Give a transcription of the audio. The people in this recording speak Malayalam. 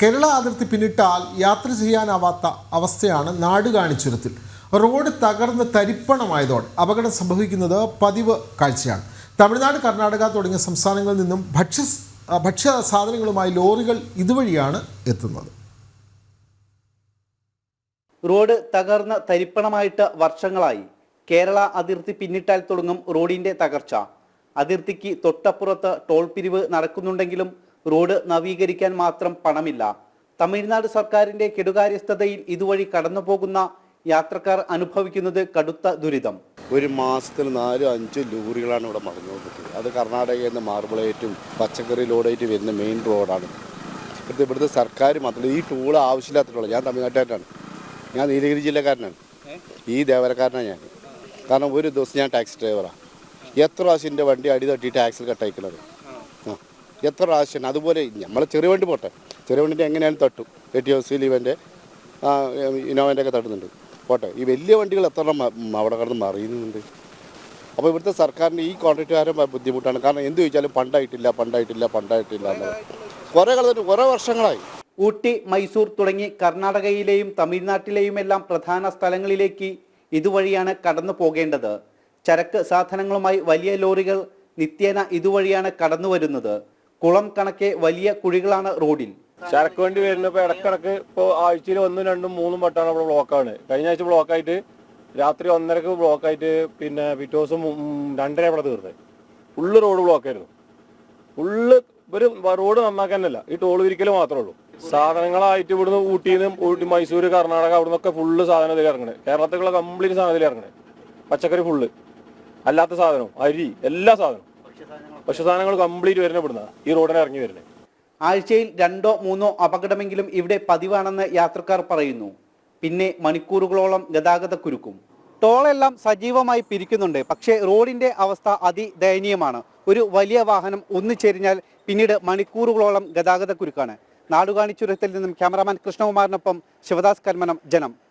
കേരള അതിർത്തി പിന്നിട്ടാൽ യാത്ര ചെയ്യാനാവാത്ത അവസ്ഥയാണ് നാട് കാണിച്ചുരത്തിൽ. റോഡ് തകർന്ന് തരിപ്പണമായതോടെ അപകടം സംഭവിക്കുന്നത് പതിവ് കാഴ്ചയാണ്. തമിഴ്നാട് കർണാടക തുടങ്ങിയ സംസ്ഥാനങ്ങളിൽ നിന്നും ഭക്ഷ്യ ഭക്ഷ്യ സാധനങ്ങളുമായി ലോറികൾ ഇതുവഴിയാണ് എത്തുന്നത്. റോഡ് തകർന്ന് തരിപ്പണമായിട്ട് വർഷങ്ങളായി കേരള അതിർത്തി പിന്നിട്ടാൽ തുടങ്ങും റോഡിന്റെ തകർച്ച. അതിർത്തിക്ക് തൊട്ടപ്പുറത്ത് ടോൾ പിരിവ് നടക്കുന്നുണ്ടെങ്കിലും റോഡ് നവീകരിക്കാൻ മാത്രം പണമില്ല. തമിഴ്നാട് സർക്കാരിന്റെ കെടുകാര്യസ്ഥതയിൽ ഇതുവഴി കടന്നു പോകുന്ന യാത്രക്കാർ അനുഭവിക്കുന്നത് കടുത്ത ദുരിതം. ഒരു മാസത്തിൽ നാലും അഞ്ചും ലോറികളാണ് ഇവിടെ മടങ്ങിക്കൊണ്ടിരിക്കുന്നത് അത് കർണാടകയിൽ നിന്ന് മാർബിളായിട്ടും പച്ചക്കറി ലോഡായിട്ട് വരുന്ന മെയിൻ റോഡാണ് ഇവിടുത്തെ ഇവിടുത്തെ സർക്കാർ മാത്രമല്ല ഈ ടൂൾ ആവശ്യമില്ലാത്തിട്ടുള്ള ഞാൻ തമിഴ്നാട്ടുകാരനാണ്. ഞാൻ നീലഗിരി ജില്ലക്കാരനാണ്. ഈ ദേവരക്കാരനാണ് ഞാൻ. കാരണം ഒരു ദിവസം ഞാൻ ടാക്സി ഡ്രൈവറാണ് എത്ര പ്രാവശ്യം എന്റെ വണ്ടി അടി തട്ടി ടാക്സിൽ കട്ടയക്കുന്നത് എത്ര പ്രാവശ്യം അതുപോലെ നമ്മൾ ചെറിയ വണ്ടി പോട്ടെ. ചെറിയ എ ഒ സി ലീവന്റെ ഇന്നോവന്റെ ഒക്കെ തട്ടുന്നുണ്ട്. പോട്ടെ. ഈ വലിയ വണ്ടികൾ എത്ര അവിടെ കിടന്ന് മറിയുന്നുണ്ട്. അപ്പോൾ ഇവിടുത്തെ സർക്കാരിന്റെ ഈ കോൺട്രാക്റ്റുകാരൻ ബുദ്ധിമുട്ടാണ്. കാരണം എന്ത് ചോദിച്ചാലും പണ്ടായിട്ടില്ല പണ്ടായിട്ടില്ല പണ്ടായിട്ടില്ല കുറേ കാലത്തിന് കുറേ വർഷങ്ങളായി. ഊട്ടി മൈസൂർ തുടങ്ങി കർണാടകയിലെയും തമിഴ്നാട്ടിലെയും എല്ലാം പ്രധാന സ്ഥലങ്ങളിലേക്ക് ഇതുവഴിയാണ് കടന്നു പോകേണ്ടത്. ചരക്ക് സാധനങ്ങളുമായി വലിയ ലോറികൾ നിത്യേന ഇതുവഴിയാണ് കടന്നു വരുന്നത് കുളം കണക്കെ വലിയ കുഴികളാണ് റോഡിൽ. ചരക്ക് വേണ്ടി വരുന്നപ്പോൾ ഇടക്കിടക്ക് ഇപ്പോൾ ആഴ്ചയിൽ ഒന്നും രണ്ടും മൂന്നും വട്ടമാണ് ഇവിടെ ബ്ലോക്കാണ്. കഴിഞ്ഞ ആഴ്ച ബ്ലോക്ക് ആയിട്ട് രാത്രി ഒന്നരക്ക് ബ്ലോക്കായിട്ട് പിന്നെ പിറ്റേ ദിവസം രണ്ടര ഇവിടെ തീർന്നത് ഫുള്ള് റോഡ് ബ്ലോക്ക് ആയിരുന്നു. ഫുള്ള് ഒരു റോഡ് നന്നാക്കാനല്ല ഈ ടോൾ വിരിക്കൽ മാത്രമേ ഉള്ളൂ. സാധനങ്ങളായിട്ട് ഇവിടുന്ന് ഊട്ടിയിൽ നിന്ന് ഊട്ടി മൈസൂർ കർണാടക അവിടെ നിന്നൊക്കെ ഫുള്ള് സാധനം ഇതിൽ ഇറങ്ങണേ. കേരളത്തിലുള്ള കംപ്ലീറ്റ് സാധനം ഇതിൽ ഇറങ്ങണേ. പച്ചക്കറി ഫുള്ള്. അല്ലാത്ത സാധനവും അരി എല്ലാ സാധനവും. ഭക്ഷ്യ സാധനങ്ങൾ കംപ്ലീറ്റ് വരുന്ന ഇവിടുന്ന. ഈ റോഡിനെ ഇറങ്ങി വരുന്നത് ആഴ്ചയിൽ രണ്ടോ മൂന്നോ അപകടമെങ്കിലും ഇവിടെ പതിവാണെന്ന് യാത്രക്കാർ പറയുന്നു. പിന്നെ മണിക്കൂറുകളോളം ഗതാഗത കുരുക്കും. ടോളെല്ലാം സജീവമായി പിരിക്കുന്നുണ്ട്. പക്ഷേ റോഡിന്റെ അവസ്ഥ അതിദയനീയമാണ്. ഒരു വലിയ വാഹനം ഒന്നു ചെരിഞ്ഞാൽ പിന്നീട് മണിക്കൂറുകളോളം ഗതാഗത കുരുക്കാണ്. നാടുകാണി ചുരത്തിൽ നിന്നും ക്യാമറാമാൻ കൃഷ്ണകുമാറിനൊപ്പം ശിവദാസ് കൽമനം ജനം.